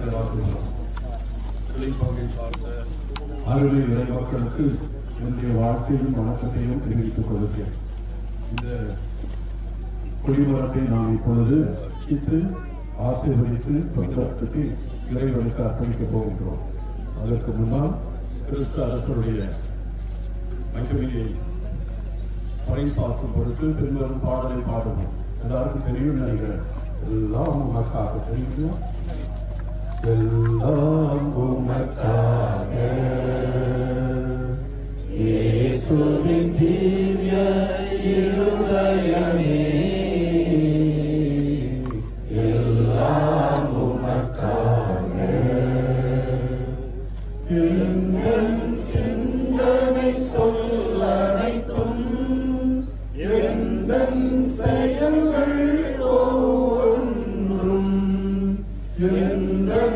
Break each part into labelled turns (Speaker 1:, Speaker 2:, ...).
Speaker 1: கரங்களை வாக்குகிறோம் சார்ந்த இறை மக்களுக்கு என்னுடைய வாழ்க்கையும் வணக்கத்தையும் தெரிவித்துக் கொள்கிறேன். இந்த குடிமரத்தை நாம் இப்பொழுது அர்ச்சித்து ஆசீர்வதித்து தொண்டத்துக்கு இறைவனுக்கு அர்ப்பணிக்கப் போகின்றோம். அதற்கு முன்னால் கிறிஸ்து அரசருடைய மகிமையை பறைசாற்றும் பொருட்டு பின்வரும் பாடலை பாடுவோம். எல்லாருக்கும் தெரியும் நினைக்கிறேன். எல்லாம் உமக்காக தெரியுமா. எல்லாம் உமக்காக. இயேசுவின் திவ்ய எங்கள்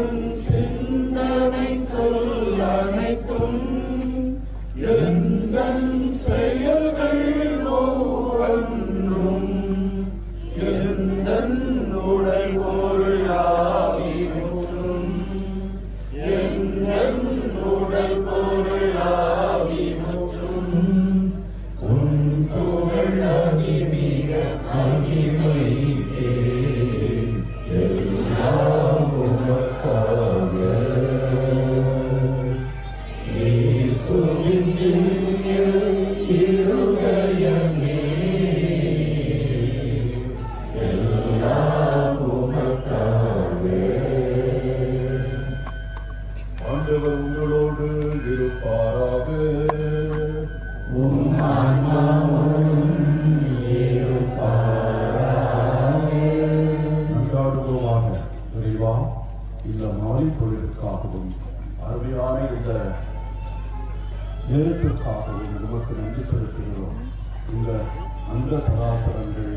Speaker 1: அந்த சராசரங்கள்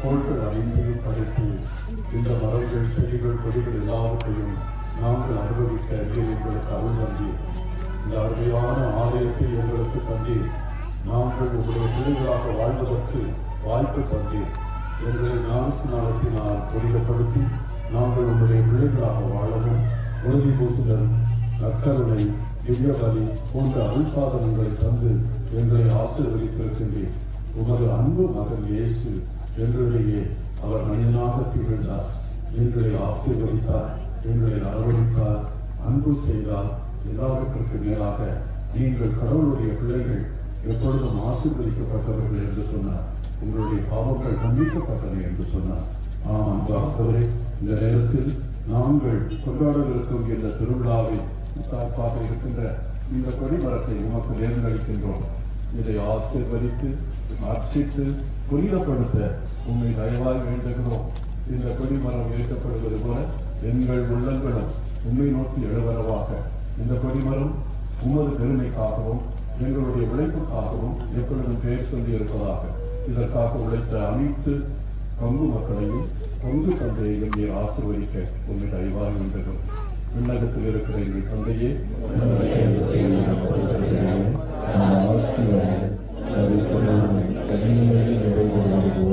Speaker 1: பொருட்கள் ஐந்தையும் படைத்து இந்த மரங்கள் செடிகள் கொடிகள் எல்லாவற்றையும் நாங்கள் அனுபவிக்க நீர் எங்களுக்கு அருள் இந்த அருமையான ஆலயத்தை எங்களுக்கு தந்தி நாங்கள் உங்களுடைய பிள்ளைகளாக வாழ்வதற்கு வாய்ப்பு தந்தி. எங்களை ஞானஸ்நானத்தினால் புரிதப்படுத்தி நாங்கள் உங்களுடைய பிள்ளைகளாக வாழவும் உறுதி பூசுதல் நக்கருணை திவ்யபலி போன்ற அருள் சாதனங்களை தந்து எங்களை ஆசீர்வதித்திருக்கின்றேன். உமது அன்பு மகன் இயேசு என்றுடைய அவர் மனிதனாக திகழ்ந்தார். எங்களை ஆசீர்வதித்தார். எங்களை அரவணைத்தார் அன்பு செய்தார். எல்லாவற்றுக்கு மேலாக நீங்கள் கடவுளுடைய பிள்ளைகள் எப்பொழுதும் ஆசீர்வதிக்கப்பட்டவர்கள் என்று சொன்னார். உங்களுடைய பாவங்கள் மன்னிக்கப்பட்டன என்று சொன்னார். ஆம் அன்பாகவே இந்த நேரத்தில் நாங்கள் கொண்டாடவிருக்கும் இந்த திருவிழாவில் காப்பாக இருக்கின்ற இந்த கொடிமரத்தை உமக்கு நேர்ந்தளிக்கின்றோம். இதை ஆசீர்வதித்து அர்ச்சித்து புனிதப்படுத்த உண்மை தயவாய் வேண்டுகிறோம். இந்த கொடிமரம் ஏற்கப்படுவது போல எங்கள் உள்ளங்களும் உண்மை நோக்கி எழுவரவாக. இந்த கொடிமரம் உமது பெருமைக்காகவும் எங்களுடைய உழைப்புக்காகவும் எப்பொழுதும் பெயர் சொல்லி இருப்பதாக இதற்காக உழைத்த அனைத்து பங்கு மக்களையும் பங்கு தந்தையையும் நீர் ஆசிர்வதிக்க உண்மை தயவாய் வேண்டுகிறோம். விண்ணகத்தில் இருக்கிற எங்கள் தந்தையே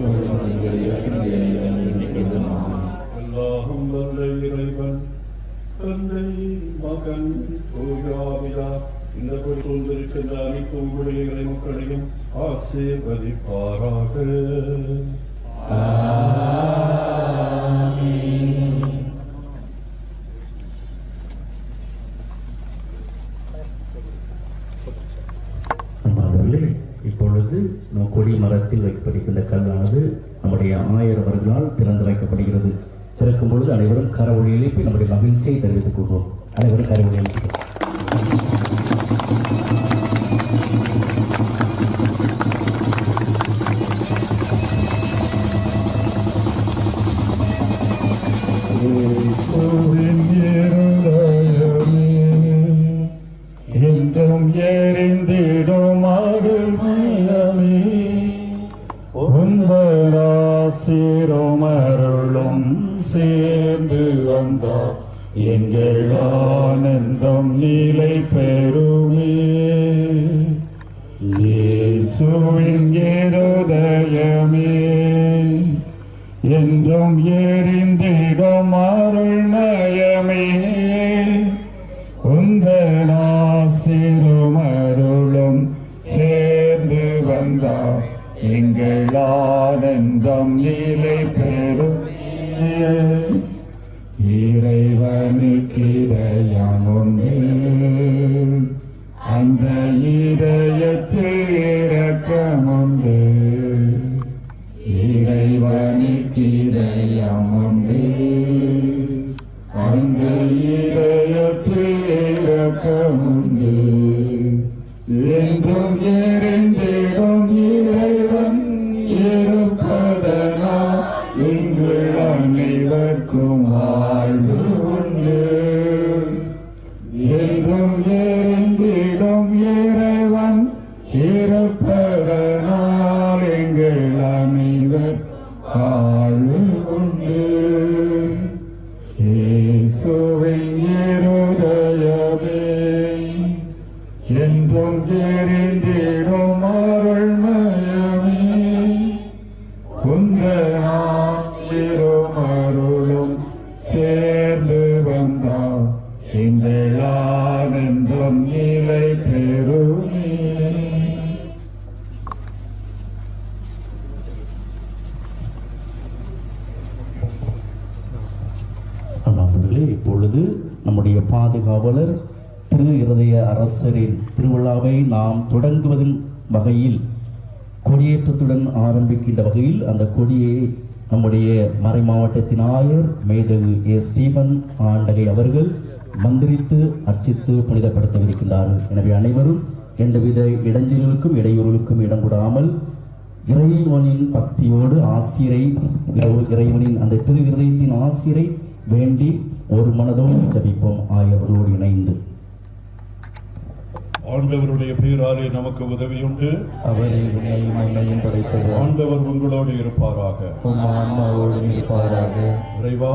Speaker 1: வாழ்க எல்லாரும் வல்ல தந்தை மகன் இந்த கொண்டிருக்கின்ற அனைத்து உங்களுடைய மக்களையும் ஆசீர்வதிப்பாராக
Speaker 2: எங்கள் ஆனந்தம் நிலை பெறுமே. இயேசுவின் இருதயமே. என்றும் எரிந்திடும் அருள்மயமே. உங்கள் ஆசிரும் அருளும் சேர்ந்து வந்தார். எங்கள் ஆனந்தம் நிலை பெறும். இறைவனுக்கு இதயம் உண்டு. அந்த இதயத்தில் இரக்கம் உண்டு. இறைவனுக்கு இதயம் உண்டு. அந்த இதயத்தில் இரக்கம் உண்டு. எங்கள் அனைவர் வாழ்வு உண்டு. இயேசுவின் இருதயமே என்றும் எரிந்திடும் அருள்மயமே. உந்தரும் அருளும் சேர்ந்து வந்தார். எங்கள் ஆனந்தம் நிலை பெறுமே
Speaker 3: அன்பானவர்களே இப்பொழுது நம்முடைய பாதுகாவலர் திரு அரசரின் திருவிழாவை நாம் தொடங்குவதன் வகையில் கொடியேற்றத்துடன் ஆரம்பிக்கின்ற வகையில் அந்த கொடியை நம்முடைய மறை மாவட்டத்தின் ஆயர் மேதகு ஏ. ஸ்டீபன் ஆண்டகை அவர்கள் மந்திரித்து அர்ச்சித்து புனிதப்படுத்தவிருக்கின்றார்கள். எனவே அனைவரும் எந்தவித இடைஞ்சல்களுக்கும் இடையூறுகளுக்கும் இடம் கூடாமல் இறைவனின் பக்தியோடு ஆசிரை இறைவனின் அந்த திரு இருதயத்தின் ஆசிரை வேண்டி ஒரு மனதோடு ஜபிப்போம். ஆகியவர்களோடு இணைந்து.
Speaker 1: ஆண்டவருடைய பெயராலே நமக்கு உதவியுண்டு.
Speaker 2: அவரை உண்மையும் உண்மையும் படைத்தவர்
Speaker 1: ஆண்டவர் உங்களோடு இருப்பாராக.
Speaker 2: ஆன்மாவோடும் இருப்பாராக.
Speaker 1: இறைவா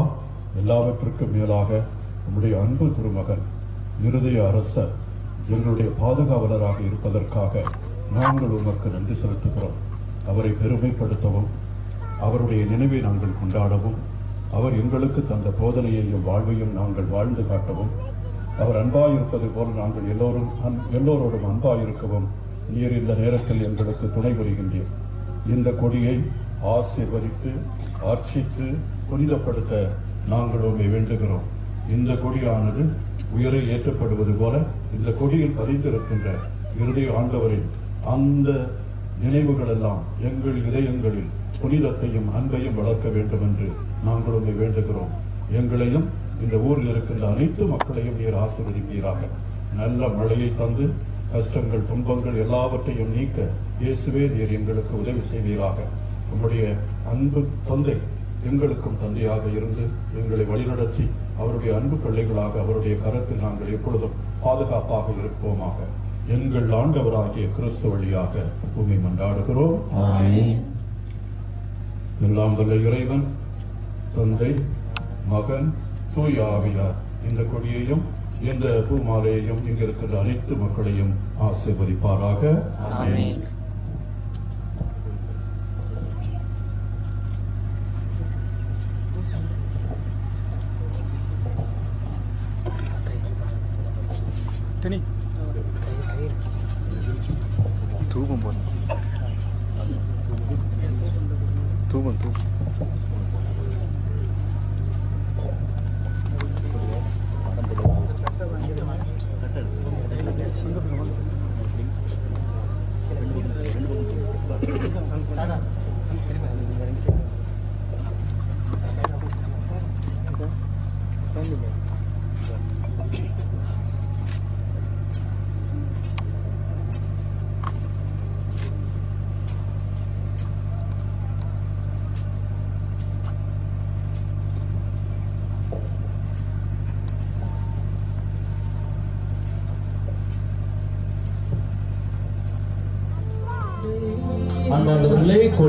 Speaker 1: எல்லாவற்றுக்கும் மேலாக நம்முடைய அன்பு திருமகன் இருதய அரசர் எங்களுடைய பாதுகாவலராக இருப்பதற்காக நாங்கள் உமக்கு நன்றி செலுத்துகிறோம். அவரை பெருமைப்படுத்தவும் அவருடைய நினைவை நாங்கள் கொண்டாடவும் அவர் எங்களுக்கு தந்த போதனையையும் வாழ்வையும் நாங்கள் வாழ்ந்து காட்டவும் அவர் அன்பாயிருப்பது போல் நாங்கள் எல்லோரும் அன்- எல்லோரோடும் அன்பாயிருக்கவும் நீர் இந்த நேரத்தில் எங்களுக்கு துணை புரிகின்றீர். இந்த கொடியை ஆசீர்வதித்து ஆட்சித்து புனிதப்படுத்த நாங்கள் உண்மை வேண்டுகிறோம். இந்த கொடியானது உயரை ஏற்றப்படுவது போல இந்த கொடியில் பதிந்திருக்கின்ற இறுதி ஆண்டவரின் அந்த நினைவுகள் எல்லாம் எங்கள் இதயங்களில் புனிதத்தையும் அன்பையும் வளர்க்க வேண்டும் என்று நாங்கள் உண்மை வேண்டுகிறோம். எங்களையும் இந்த ஊரில் இருக்கின்ற அனைத்து மக்களையும் நீர் ஆசீர்வதிப்பீராக. நல்ல மழையை தந்து கஷ்டங்கள் துன்பங்கள் எல்லாவற்றையும் நீக்க இயேசுவே நீர் எங்களுக்கு உதவி செய்வீராக. உம்முடைய அன்பு தந்தை எங்களுக்கும் தந்தையாக இருந்து எங்களை வழிநடத்தி அவருடைய அன்பு பிள்ளைகளாக அவருடைய கரத்தில் நாங்கள் எப்பொழுதும் பாதுகாப்பாக இருப்போமாக. எங்கள் ஆண்டவராகிய கிறிஸ்து வழியாக பூமி மன்றாடுகிறோம். எல்லாம் வல்ல இறைவன் தந்தை மகன் தூய் ஆவியார் இந்த கொடியையும் இந்த பூமாலையையும் இங்க அனைத்து மக்களையும் ஆசீர்வதிப்பாராக ஆமென்.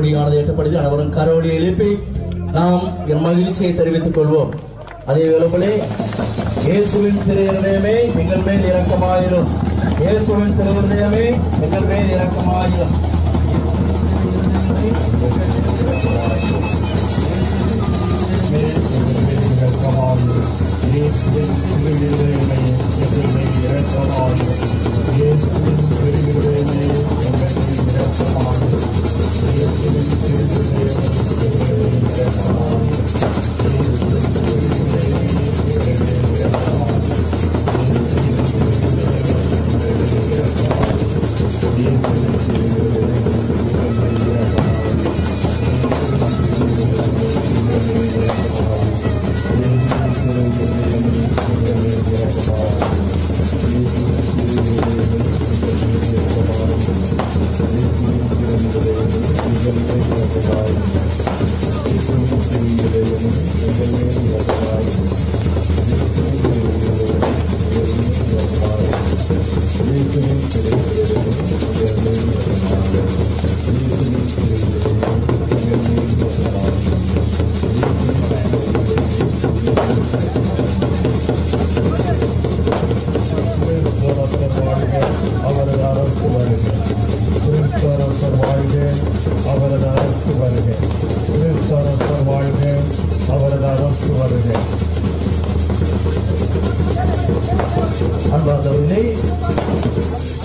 Speaker 2: கொடியானது ஏற்றப்படுது அனைவரும் கரோலியை எழுப்பி நாம் என் மகிழ்ச்சியை தெரிவித்துக் கொள்வோம். அதே வேளையிலே இயேசுவின் திருநிலையமே எங்கள் மேல் இரக்கமாயிரும். இயேசுவின் திருநிலையமே எங்கள் மேல் இரக்கமாயிரும்.
Speaker 4: அவரது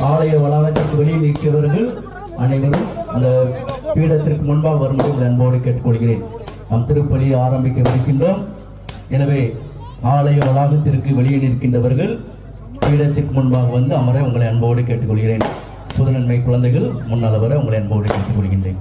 Speaker 3: ஆலய வளாகத்திற்கு வெளியில் நிற்கிறவர்கள் அனைவரும் அந்த பீடத்திற்கு முன்பாக வரும்படி உங்கள் அன்போடு கேட்டுக்கொள்கிறேன். நம் திருப்பலி ஆரம்பிக்க இருக்கின்றோம் எனவே ஆலய வளாகத்திற்கு வெளியே நிற்கின்றவர்கள் பீடத்திற்கு முன்பாக வந்து அமர உங்களை அன்போடு கேட்டுக்கொள்கிறேன். புதுநன்மை குழந்தைகள் முன்னால் வர உங்களை அன்போடு கேட்டுக்கொள்கின்றேன்.